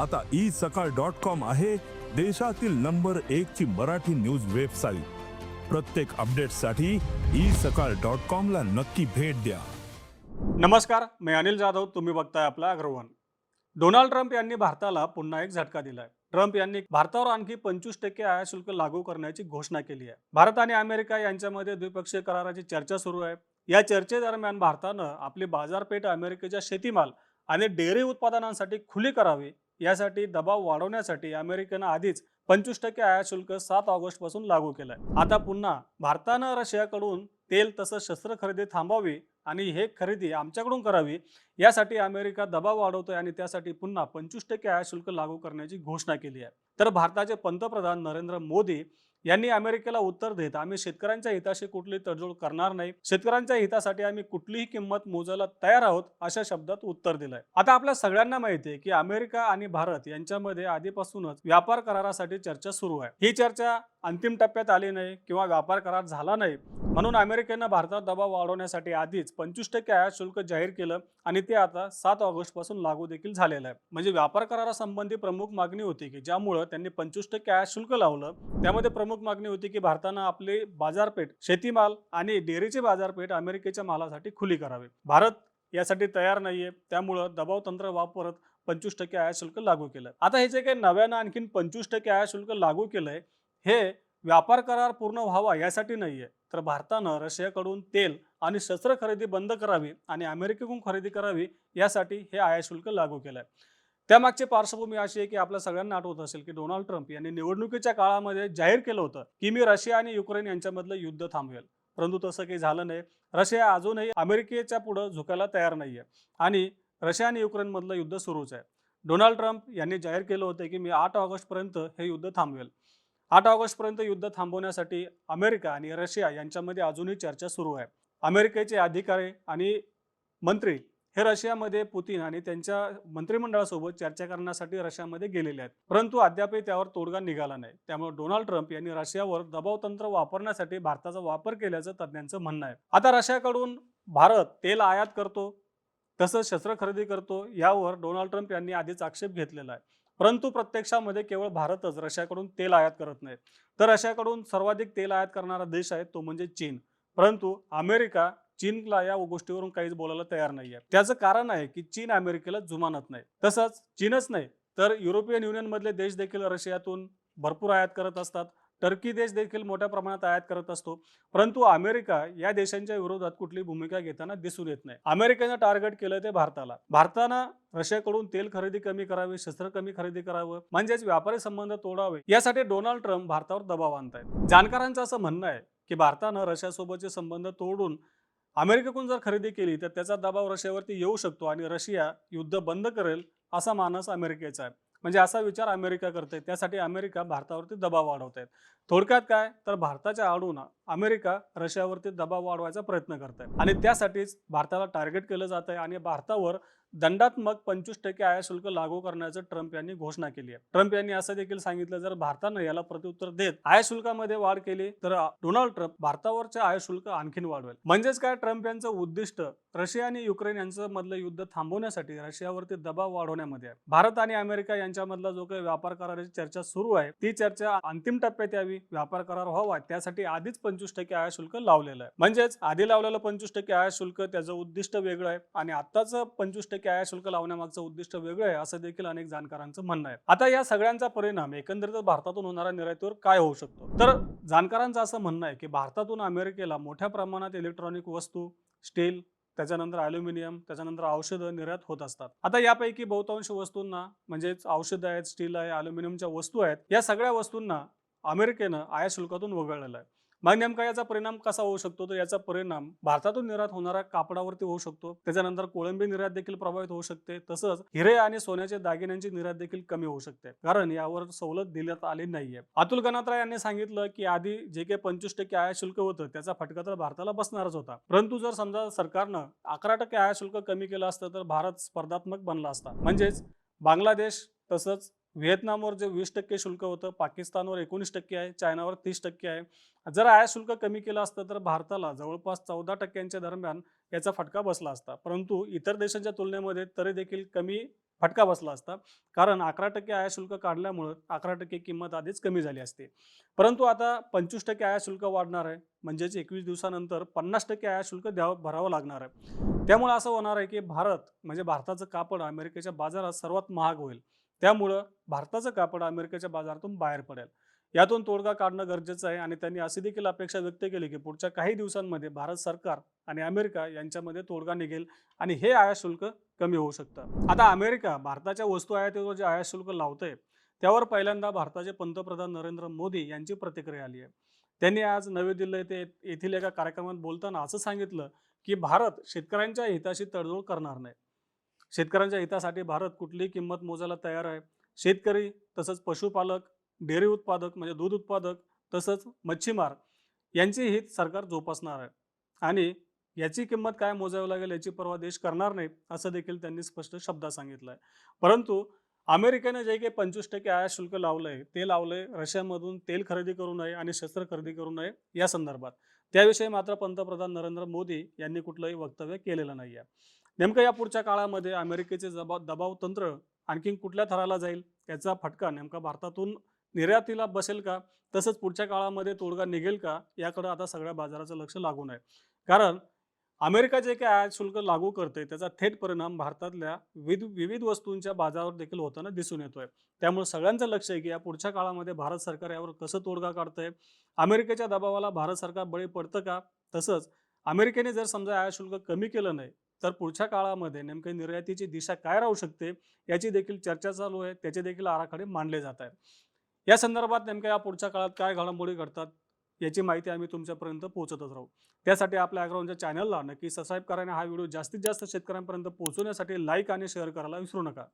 आता ई सकाळ dot com आहे देशातील नंबर एक ची मराठी न्यूज वेबसाईट. प्रत्येक अपडेटसाठी ई सकाळ डॉट कॉम ला नक्की भेट द्या. नमस्कार मी अनिल जाधव तुम्ही बघताय आपला अग्रवन. डोनाल्ड ट्रम्प यांनी भारताला पुन्हा एक झटका दिलाय. ट्रम्प यांनी भारतावर आणखी पंचवीस टक्के आयात शुल्क लागू करण्याची घोषणा केली आहे. भारत आणि अमेरिका यांच्यामध्ये द्विपक्षीय कराराची चर्चा सुरू आहे. या चर्चेदरम्यान भारतानं आपली बाजारपेठ अमेरिकेच्या शेतीमाल आणि डेअरी उत्पादनांसाठी खुली करावी यासाठी दबाव वाढवण्यासाठी अमेरिकेनं आधीच पंचवीस टक्के आयात शुल्क सात ऑगस्टपासून लागू केलंय. आता पुन्हा भारतानं रशियाकडून तेल तसंच शस्त्र खरेदी थांबावी आणि हे खरेदी आमच्याकडून करावी यासाठी अमेरिका दबाव वाढवतोय आणि त्यासाठी पुन्हा पंचवीस टक्के आयात शुल्क लागू करण्याची घोषणा केली आहे. तर भारताचे पंतप्रधान नरेंद्र मोदी यांनी अमेरिकेला उत्तर देत आम्ही शेतकऱ्यांच्या हिताशी कुठली तडजोड करणार नाही. शेतकऱ्यांच्या हितासाठी आम्ही कुठलीही किंमत मोजायला तयार आहोत अशा शब्दात उत्तर दिलंय. आता आपल्या सगळ्यांना माहिती आहे की अमेरिका आणि भारत यांच्यामध्ये आधीपासूनच व्यापार करारासाठी चर्चा सुरू आहे. ही चर्चा अंतिम टप्प्यात आली नाही किंवा व्यापार करार झाला नाही. म्हणून अमेरिकेनं भारतात दबाव वाढवण्यासाठी आधीच पंचवीस टक्के आयात शुल्क जाहीर केलं आणि ते आता सात ऑगस्टपासून लागू देखील झालेलं आहे. म्हणजे व्यापार करारासंबंधी प्रमुख मागणी होती की ज्यामुळं त्यांनी पंचवीस टक्के आयात शुल्क लावलं त्यामध्ये प्रमुख मागणी होती की भारतानं आपले बाजारपेठ शेतीमाल आणि डेअरीची बाजारपेठ अमेरिकेच्या मालासाठी खुली करावी. भारत यासाठी तयार नाहीये. त्यामुळं दबाव तंत्र वापरत पंचवीस टक्के आयात शुल्क लागू केलं आता हे जे काही नव्यानं आणखीन पंचवीस टक्के आयात शुल्क लागू केलंय हे व्यापार करार पूर्ण व्हावा यासाठी नाहीये. तर भारतानं रशियाकडून तेल आणि शस्त्र खरेदी बंद करावी आणि अमेरिकेकडून खरेदी करावी यासाठी हे आयात शुल्क लागू केलंय. त्यामागची पार्श्वभूमी अशी आहे की आपल्या सगळ्यांना आठवत असेल की डोनाल्ड ट्रम्प यांनी निवडणुकीच्या काळामध्ये जाहीर केलं होतं की मी रशिया आणि युक्रेन यांच्यामधलं युद्ध थांबवेल. परंतु तसं काही झालं नाही. रशिया अजूनही अमेरिकेच्या पुढं झुकायला तयार नाहीये. आणि रशिया आणि युक्रेनमधलं युद्ध सुरूच आहे. डोनाल्ड ट्रम्प यांनी जाहीर केलं होतं की मी आठ ऑगस्टपर्यंत हे युद्ध थांबवेल. आठ ऑगस्टपर्यंत युद्ध थांबवण्यासाठी अमेरिका आणि रशिया यांच्यामध्ये अजूनही चर्चा सुरू आहे. अमेरिकेचे अधिकारी आणि मंत्री हे रशियामध्ये पुतीन आणि त्यांच्या मंत्रिमंडळासोबत चर्चा करण्यासाठी रशियामध्ये गेलेले आहेत. परंतु अद्यापही त्यावर तोडगा निघाला नाही. त्यामुळे डोनाल्ड ट्रम्प यांनी रशियावर दबाव तंत्र वापरण्यासाठी भारताचा वापर केल्याचं तज्ज्ञांचं म्हणणं आहे. आता रशियाकडून भारत तेल आयात करतो तसंच शस्त्र खरेदी करतो यावर डोनाल्ड ट्रम्प यांनी आधीच आक्षेप घेतलेला आहे. परंतु प्रत्यक्षामध्ये केवळ भारतच रशियाकडून तेल आयात करत नाही. तर रशियाकडून सर्वाधिक तेल आयात करणारा देश आहे तो म्हणजे चीन. परंतु अमेरिका चीनला या गोष्टीवरून काहीच बोलायला तयार नाहीये. त्याचं कारण आहे की चीन अमेरिकेला जुमानत नाही. तसंच चीनच नाही तर युरोपियन युनियन मधले देश देखील रशियातून भरपूर आयात करत असतात. टर्की देश देखील मोठ्या प्रमाणात आयात करत असतो. परंतु अमेरिका या देशांच्या विरोधात कुठली भूमिका घेताना दिसून येत नाही. अमेरिकेनं टार्गेट केलं ते भारताला. भारतानं रशियाकडून तेल खरेदी कमी करावी शस्त्र कमी खरेदी करावं म्हणजेच व्यापारी संबंध तोडावे यासाठी डोनाल्ड ट्रम्प भारतावर दबाव आणतायत. जाणकारांचं असं म्हणणं आहे की भारतानं रशियासोबतचे संबंध तोडून अमेरिकेकडून जर खरेदी केली तर त्याचा दबाव रशियावरती येऊ शकतो आणि रशिया युद्ध बंद करेल असा मानस अमेरिकेचा आहे. म्हणजे असा विचार अमेरिका करते त्यासाठी अमेरिका भारतावरती दबाव वाढवत आहेत थोडक्यात काय? तर भारताच्या आडून अमेरिका रशियावरती दबाव वाढवायचा प्रयत्न करत आहे आणि त्यासाठीच भारताला टार्गेट केलं जात आहे आणि भारतावर दंडात्मक पंचवीस टक्के आयात शुल्क लागू करण्याचं ट्रम्प यांनी घोषणा केली आहे. ट्रम्प यांनी असं देखील सांगितलं जर भारतानं याला प्रत्युत्तर देत आयात शुल्कामध्ये वाढ केली तर डोनाल्ड ट्रम्प भारतावरचे आयात शुल्क आणखीन वाढवेल. म्हणजेच काय? ट्रम्प यांचं उद्दिष्ट रशिया आणि युक्रेन यांचं मधलं युद्ध थांबवण्यासाठी रशियावरती दबाव वाढवण्यामध्ये आहे. भारत आणि अमेरिका यांच्यामधला जो काही व्यापार कराराची चर्चा सुरू आहे ती चर्चा अंतिम टप्प्यात यावी व्यापार करार व्हावा त्यासाठी आधीच पंचवीस टक्के आयात शुल्क लावलेलं आहे. म्हणजेच आधी लावलेलं पंचवीस टक्के आयात शुल्क त्याचं उद्दिष्ट वेगळं आहे आणि आताच पंचवीस टक्के आयात शुल्क लावण्यामागचं उद्दिष्ट वेगळं आहे असं देखील अनेक जाणकारांचं म्हणणं आहे. आता या सगळ्यांचा परिणाम एकंदरीत भारतातून होणाऱ्या निर्यातीवर काय होऊ शकतो? तर जाणकारांचं असं म्हणणं आहे की भारतातून अमेरिकेला मोठ्या प्रमाणात इलेक्ट्रॉनिक वस्तू स्टील त्याच्यानंतर अल्युमिनियम त्याच्यानंतर औषधं निर्यात होत असतात. आता यापैकी बहुतांश वस्तूंना म्हणजेच औषधं आहेत स्टील आहे अल्युमिनियमच्या वस्तू आहेत या सगळ्या वस्तूंना अमेरिकेनं आयात शुल्कातून वगळलेलं आहे. मग नेमका याचा परिणाम कसा होऊ शकतो? तर याचा परिणाम भारतातून निर्यात होणाऱ्या कापडावरती होऊ शकतो. त्याच्यानंतर कोळंबी निर्यात देखील प्रभावित होऊ शकते. तसंच हिरे आणि सोन्याच्या दागिन्यांची निर्यात देखील कमी होऊ शकते. कारण यावर सवलत देण्यात आली नाहीये. अतुल गणात्रा यांनी सांगितलं की आधी जे काही पंचवीस टक्के आयात शुल्क होतं त्याचा फटका तर भारताला बसणारच होता. परंतु जर समजा सरकारनं अकरा टक्के आयात शुल्क कमी केलं असतं तर भारत स्पर्धात्मक बनला असता. म्हणजेच बांगलादेश तसंच व्हिएतनामवर जे वीस टक्के शुल्क होतं पाकिस्तानवर एकोणीस टक्के आहे चायनावर तीस टक्के आहे. जर आयात शुल्क कमी केलं असतं तर भारताला जवळपास चौदा टक्क्यांच्या दरम्यान याचा फटका बसला असता. परंतु इतर देशांच्या तुलनेमध्ये तरी देखील कमी फटका बसला असता. कारण अकरा टक्के आयात शुल्क काढल्यामुळं अकरा टक्के किंमत आधीच कमी झाली असते. परंतु आता पंचवीस टक्के आयात शुल्क वाढणार आहे. म्हणजेच एकवीस दिवसानंतर पन्नास टक्के आयात शुल्क द्यावं भरावं लागणार आहे. त्यामुळे असं होणार आहे की भारत म्हणजे भारताचं कापड अमेरिकेच्या बाजारात सर्वात महाग होईल. त्यामुळं भारताचं कापड अमेरिकेच्या बाजारातून बाहेर पडेल. यातून तोडगा काढणं गरजेचं आहे आणि त्यांनी अशी देखील अपेक्षा व्यक्त केली की पुढच्या काही दिवसांमध्ये भारत सरकार आणि अमेरिका यांच्यामध्ये तोडगा निघेल आणि हे आयात शुल्क कमी होऊ शकतं. आता अमेरिका भारताच्या वस्तू आयातीवर जे आयात शुल्क लावतंय त्यावर पहिल्यांदा भारताचे पंतप्रधान नरेंद्र मोदी यांची प्रतिक्रिया आली आहे. त्यांनी आज नवी दिल्ली येथे येथील एका कार्यक्रमात बोलताना असं सांगितलं की भारत शेतकऱ्यांच्या हिताशी तडजोड करणार नाही. शेतकऱ्यांच्या हितासाठी भारत कुठलीही किंमत मोजायला तयार आहे. शेतकरी तसंच पशुपालक डेअरी उत्पादक म्हणजे दूध उत्पादक तसंच मच्छीमार यांचे हित सरकार जोपासणार आहे. आणि याची किंमत काय मोजावी लागेल याची परवा देश करणार नाही असं देखील त्यांनी स्पष्ट शब्दात सांगितलं आहे परंतु अमेरिकेने जे काही पंचवीस टक्के आयात शुल्क लावलंय ते लावलंय रशियामधून तेल खरेदी करू नये आणि शस्त्र खरेदी करू नये या संदर्भात. त्याविषयी मात्र पंतप्रधान नरेंद्र मोदी यांनी कुठलंही वक्तव्य केलेलं नाही आहे नेमकं या पुढच्या काळामध्ये अमेरिकेचे जबाब दबाव तंत्र आणखीन कुठल्या थराला जाईल याचा फटका नेमका भारतातून निर्यातीला बसेल का? तसंच पुढच्या काळामध्ये तोडगा निघेल का? याकडे आता सगळ्या बाजाराचं लक्ष लागून आहे. कारण अमेरिका जे काही आयात शुल्क लागू करते त्याचा थेट परिणाम भारतातल्या विविध विविध वस्तूंच्या बाजारावर देखील होताना दिसून येतोय. त्यामुळे सगळ्यांचं लक्ष आहे की या पुढच्या काळामध्ये भारत सरकार यावर कसं तोडगा काढतंय? अमेरिकेच्या दबावाला भारत सरकार बळी पडतं का? तसंच अमेरिकेने जर समजा आयात शुल्क कमी केलं नाही तर पुढच्या काळामध्ये नेमकं निर्यातीची दिशा काय राहू शकते याची देखील चर्चा चालू आहे त्याचे देखील आराखडे मांडले जात आहेत. या संदर्भात नेमक्या या पुढच्या काळात काय घडामोडी घडतात याची माहिती आम्ही तुमच्यापर्यंत पोहोचतच राहू. त्यासाठी आपल्या अॅग्राऊंडच्या चॅनलला नक्की सबस्क्राईब करा आणि हा व्हिडिओ जास्तीत जास्त शेतकऱ्यांपर्यंत पोहोचवण्यासाठी लाईक आणि शेअर करायला विसरू नका.